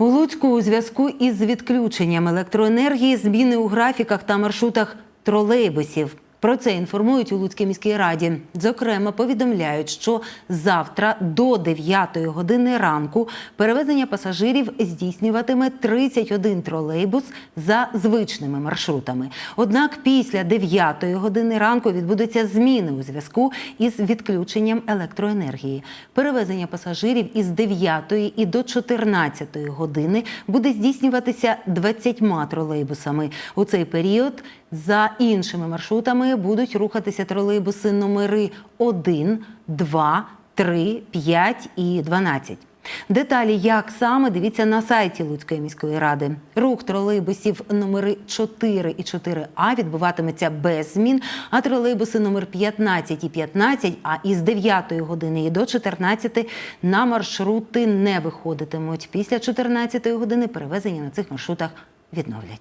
У Луцьку у зв'язку із відключенням електроенергії зміни у графіках та маршрутах тролейбусів. Про це інформують у Луцькій міській раді. Зокрема, повідомляють, що завтра до 9 години ранку перевезення пасажирів здійснюватиме 31 тролейбус за звичними маршрутами. Однак після 9 години ранку відбудуться зміни у зв'язку із відключенням електроенергії. Перевезення пасажирів із 9 і до 14 години буде здійснюватися 20 тролейбусами. У цей період за іншими маршрутами будуть рухатися тролейбуси номери 1, 2, 3, 5 і 12. Деталі, як саме, дивіться на сайті Луцької міської ради. Рух тролейбусів номери 4 і 4А відбуватиметься без змін, а тролейбуси номер 15 і 15, а із 9 години і до 14 на маршрути не виходитимуть. Після 14 години перевезення на цих маршрутах відновлять.